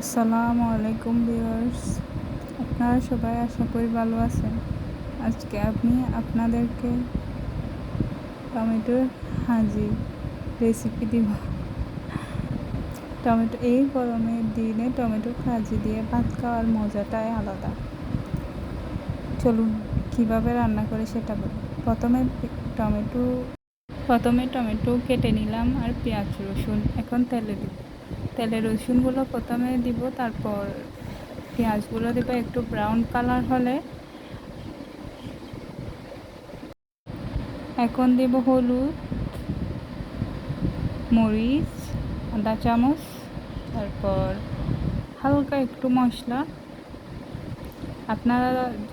আসসালামু আলাইকুম ভিউয়ার্স। আপনারা সবাই আশা করি ভালো আছেন। আজকে আমি আপনাদেরকে টমেটোর হাজি রেসিপি দিব। টমেটো, এই গরমের দিনে টমেটো ভাজি দিয়ে ভাত খাওয়ার মজাটাই আলাদা। চলুন, কীভাবে রান্না করে সেটা বলি। প্রথমে টমেটো প্রথমে টমেটো কেটে নিলাম আর পেঁয়াজ রসুন, এখন তেলে দিব। তেলে রসুনগুলো প্রথমে দিব, তারপর পেঁয়াজগুলো দেবো একটু ব্রাউন কালার হলে। এখন দেব হলুদ, মরিচ, আদা চামচ, তারপর হালকা একটু মশলা। আপনারা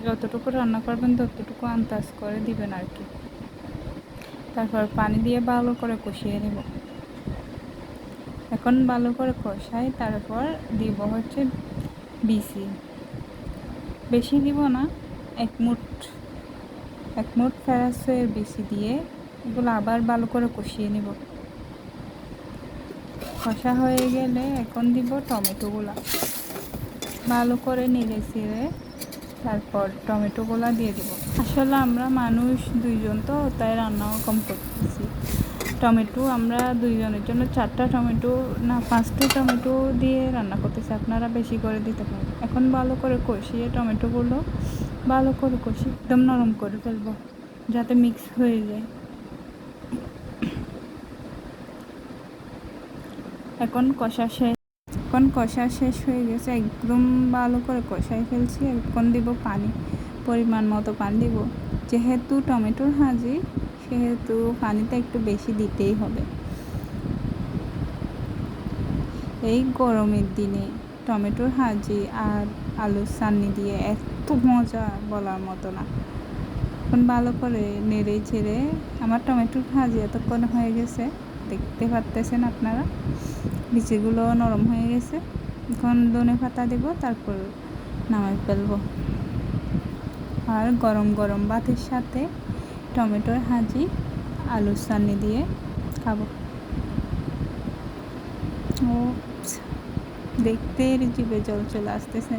যতটুকু রান্না করবেন ততটুকু আন্দাজ করে দিবেন আর কি। তারপর পানি দিয়ে ভালো করে কষিয়ে নেব। এখন ভালো করে কষাই, তারপর দিব হচ্ছে বিসি বেশি দিব না, এক মুঠ এক মুঠ ফেরাসের বেশি দিয়ে এগুলো আবার ভালো করে কষিয়ে নিব। কষা হয়ে গেলে এখন দিব টমেটোগুলো। ভালো করে নেড়ে ছেড়ে তারপর টমেটোগুলো দিয়ে দিব। আসলে আমরা মানুষ দুইজন তো, তাই রান্নাও কম করতেছি। টমেটো, আমরা দুইজনের জন্য চারটা টমেটো, না, পাঁচটা টমেটো দিয়ে রান্না করতেছি। আপনারা বেশি করে দিতে পারেন। এখন ভালো করে কষিয়ে টমেটোগুলো ভালো করে কষি একদম নরম করে ফেলব, যাতে মিক্স হয়ে যায়। এখন কষা শেষ। এখন কষা শেষ হয়ে গেছে। একদম ভালো করে কষাই ফেলছি। এখন দিব পানি, পরিমাণ মতো পানি দিব। যেহেতু টমেটোর হাজি সেহেতু পানিটা একটু বেশি দিতেই হবে। এই গরমের দিনে টমেটোর হাজি আর আলুর চাননি দিয়ে এত মজা বলার মতো না। এখন ভালো করে নেড়ে ছেড়ে আমার টমেটোর ভাজি এতক্ষণ হয়ে গেছে, দেখতে পারতেছেন আপনারা? বিচিগুলো নরম হয়ে গেছে। এখন ধনে পাতা দেব, তারপর নামাই ফেলব। আর গরম গরম ভাতের সাথে টমেটোর হাজি আলুর চাটনি দিয়ে খাব। ও দেখতে জিভে জল চলে আসতেছে।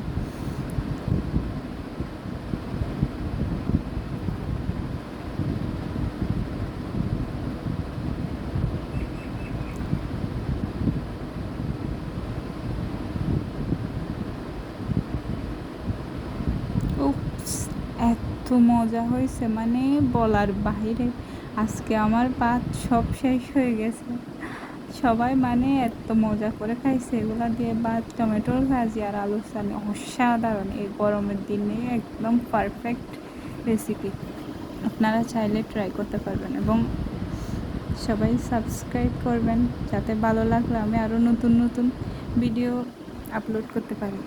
এত মজা হয়েছে মানে বলার বাহিরে। আজকে আমার ভাত সব শেষ হয়ে গেছে। সবাই মানে এত মজা করে খাইছে, এগুলা দিয়ে ভাত টমেটোর ভাজি আর আলুর চানি অসাধারণ। এই গরমের দিনে একদম পারফেক্ট রেসিপি আপনারা চাইলে ট্রাই করতে পারবেন এবং সবাই সাবস্ক্রাইব করবেন, যাতে ভালো লাগলে আমি আরও নতুন নতুন ভিডিও আপলোড করতে পারি।